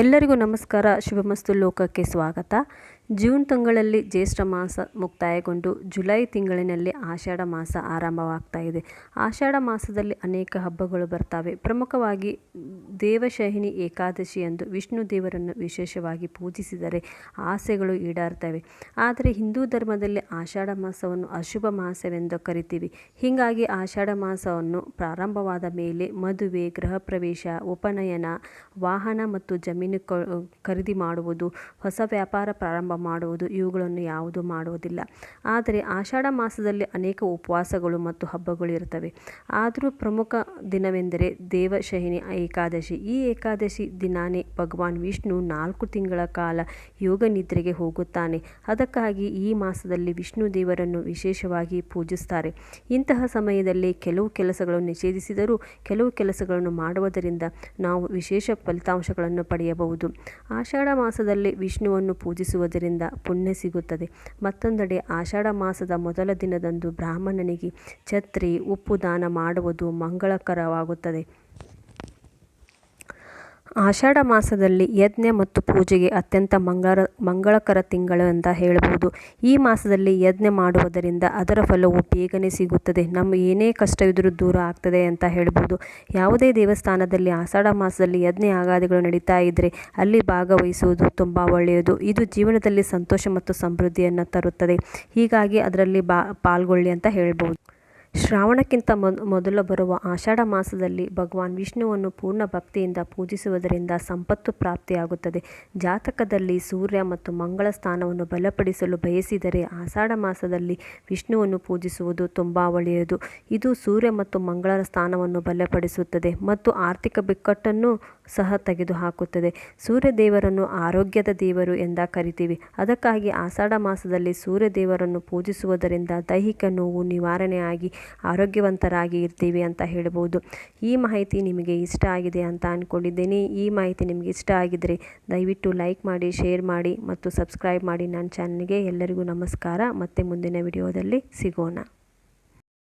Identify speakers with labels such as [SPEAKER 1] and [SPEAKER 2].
[SPEAKER 1] ಎಲ್ಲರಿಗೂ ನಮಸ್ಕಾರ. ಶುಭಮಸ್ತು ಲೋಕಕ್ಕೆ ಸ್ವಾಗತ. ಜೂನ್ ತಿಂಗಳಲ್ಲಿ ಜ್ಯೇಷ್ಠ ಮಾಸ ಮುಕ್ತಾಯಗೊಂಡು ಜುಲೈ ತಿಂಗಳಿನಲ್ಲಿ ಆಷಾಢ ಮಾಸ ಆರಂಭವಾಗ್ತಾ ಇದೆ. ಆಷಾಢ ಮಾಸದಲ್ಲಿ ಅನೇಕ ಹಬ್ಬಗಳು ಬರ್ತವೆ. ಪ್ರಮುಖವಾಗಿ ದೇವಶಹಿನಿ ಏಕಾದಶಿ ಎಂದು ವಿಷ್ಣು ದೇವರನ್ನು ವಿಶೇಷವಾಗಿ ಪೂಜಿಸಿದರೆ ಆಸೆಗಳು ಈಡಾರ್ತವೆ. ಆದರೆ ಹಿಂದೂ ಧರ್ಮದಲ್ಲಿ ಆಷಾಢ ಮಾಸವನ್ನು ಅಶುಭ ಮಾಸವೆಂದು ಕರಿತೀವಿ. ಹೀಗಾಗಿ ಆಷಾಢ ಮಾಸವನ್ನು ಪ್ರಾರಂಭವಾದ ಮೇಲೆ ಮದುವೆ, ಗೃಹ ಪ್ರವೇಶ, ಉಪನಯನ, ವಾಹನ ಮತ್ತು ಜಮೀನು ಖರೀದಿ ಮಾಡುವುದು ಹೊಸ ವ್ಯಾಪಾರ ಪ್ರಾರಂಭ ಮಾಡುವುದು, ಇವುಗಳನ್ನು ಯಾವುದು ಮಾಡುವುದಿಲ್ಲ. ಆದರೆ ಆಷಾಢ ಮಾಸದಲ್ಲಿ ಅನೇಕ ಉಪವಾಸಗಳು ಮತ್ತು ಹಬ್ಬಗಳು ಇರುತ್ತವೆ. ಆದರೂ ಪ್ರಮುಖ ದಿನವೆಂದರೆ ದೇವಶಹಿನಿ ಏಕಾದಶಿ. ಈ ಏಕಾದಶಿ ದಿನಾನೇ ಭಗವಾನ್ ವಿಷ್ಣು ನಾಲ್ಕು ತಿಂಗಳ ಕಾಲ ಯೋಗ ನಿದ್ರೆಗೆ ಹೋಗುತ್ತಾನೆ. ಅದಕ್ಕಾಗಿ ಈ ಮಾಸದಲ್ಲಿ ವಿಷ್ಣು ದೇವರನ್ನು ವಿಶೇಷವಾಗಿ ಪೂಜಿಸ್ತಾರೆ. ಇಂತಹ ಸಮಯದಲ್ಲಿ ಕೆಲವು ಕೆಲಸಗಳನ್ನು ನಿಷೇಧಿಸಿದರೂ ಕೆಲವು ಕೆಲಸಗಳನ್ನು ಮಾಡುವುದರಿಂದ ನಾವು ವಿಶೇಷ ಫಲಿತಾಂಶಗಳನ್ನು ಪಡೆಯಬಹುದು. ಆಷಾಢ ಮಾಸದಲ್ಲಿ ವಿಷ್ಣುವನ್ನು ಪೂಜಿಸುವುದರಿಂದ ಪುಣ್ಯ ಸಿಗುತ್ತದೆ. ಮತ್ತೊಂದೆಡೆ ಆಷಾಢ ಮಾಸದ ಮೊದಲ ದಿನದಂದು ಬ್ರಾಹ್ಮಣನಿಗೆ ಛತ್ರಿ ಉಪ್ಪು ದಾನ ಮಾಡುವುದು ಮಂಗಳಕರವಾಗುತ್ತದೆ. ಆಷಾಢ ಮಾಸದಲ್ಲಿ ಯಜ್ಞ ಮತ್ತು ಪೂಜೆಗೆ ಅತ್ಯಂತ ಮಂಗಳ ಮಂಗಳಕರ ತಿಂಗಳು ಅಂತ ಹೇಳ್ಬೋದು. ಈ ಮಾಸದಲ್ಲಿ ಯಜ್ಞ ಮಾಡುವುದರಿಂದ ಅದರ ಫಲವು ಬೇಗನೆ ಸಿಗುತ್ತದೆ. ನಮ್ಮ ಏನೇ ಕಷ್ಟವಿದ್ದರೂ ದೂರ ಆಗ್ತದೆ ಅಂತ ಹೇಳ್ಬೋದು. ಯಾವುದೇ ದೇವಸ್ಥಾನದಲ್ಲಿ ಆಷಾಢ ಮಾಸದಲ್ಲಿ ಯಜ್ಞ ಆಗಾದಿಗಳು ನಡೀತಾ ಇದ್ದರೆ ಅಲ್ಲಿ ಭಾಗವಹಿಸುವುದು ತುಂಬ ಒಳ್ಳೆಯದು. ಇದು ಜೀವನದಲ್ಲಿ ಸಂತೋಷ ಮತ್ತು ಸಮೃದ್ಧಿಯನ್ನು ತರುತ್ತದೆ. ಹೀಗಾಗಿ ಅದರಲ್ಲಿ ಬಾ, ಪಾಲ್ಗೊಳ್ಳಿ ಅಂತ ಹೇಳ್ಬೋದು. ಶ್ರಾವಣಕ್ಕಿಂತ ಮೊದಲು ಬರುವ ಆಷಾಢ ಮಾಸದಲ್ಲಿ ಭಗವಾನ್ ವಿಷ್ಣುವನ್ನು ಪೂರ್ಣ ಭಕ್ತಿಯಿಂದ ಪೂಜಿಸುವುದರಿಂದ ಸಂಪತ್ತು ಪ್ರಾಪ್ತಿಯಾಗುತ್ತದೆ. ಜಾತಕದಲ್ಲಿ ಸೂರ್ಯ ಮತ್ತು ಮಂಗಳ ಸ್ಥಾನವನ್ನು ಬಲಪಡಿಸಲು ಬಯಸಿದರೆ ಆಷಾಢ ಮಾಸದಲ್ಲಿ ವಿಷ್ಣುವನ್ನು ಪೂಜಿಸುವುದು ತುಂಬ ಒಳ್ಳೆಯದು. ಇದು ಸೂರ್ಯ ಮತ್ತು ಮಂಗಳರ ಸ್ಥಾನವನ್ನು ಬಲಪಡಿಸುತ್ತದೆ ಮತ್ತು ಆರ್ಥಿಕ ಬಿಕ್ಕಟ್ಟನ್ನು ಸಹ ತೆಗೆದುಹಾಕುತ್ತದೆ. ಸೂರ್ಯ ದೇವರನ್ನು ಆರೋಗ್ಯದ ದೇವರು ಎಂದ ಕರಿತೀವಿ. ಅದಕ್ಕಾಗಿ ಆಷಾಢ ಮಾಸದಲ್ಲಿ ಸೂರ್ಯ ದೇವರನ್ನು ಪೂಜಿಸುವುದರಿಂದ ದೈಹಿಕ ನೋವು ನಿವಾರಣೆಯಾಗಿ ಆರೋಗ್ಯವಂತರಾಗಿ ಇರ್ತೀವಿ ಅಂತ ಹೇಳ್ಬೋದು. ಈ ಮಾಹಿತಿ ನಿಮಗೆ ಇಷ್ಟ ಆಗಿದೆ ಅಂತ ಅಂದ್ಕೊಂಡಿದ್ದೀನಿ ಈ ಮಾಹಿತಿ ನಿಮಗೆ ಇಷ್ಟ ಆಗಿದರೆ ದಯವಿಟ್ಟು ಲೈಕ್ ಮಾಡಿ, ಶೇರ್ ಮಾಡಿ ಮತ್ತು ಸಬ್ಸ್ಕ್ರೈಬ್ ಮಾಡಿ ನನ್ನ ಚಾನಲ್ಗೆ. ಎಲ್ಲರಿಗೂ ನಮಸ್ಕಾರ. ಮತ್ತೆ ಮುಂದಿನ ವಿಡಿಯೋದಲ್ಲಿ ಸಿಗೋಣ.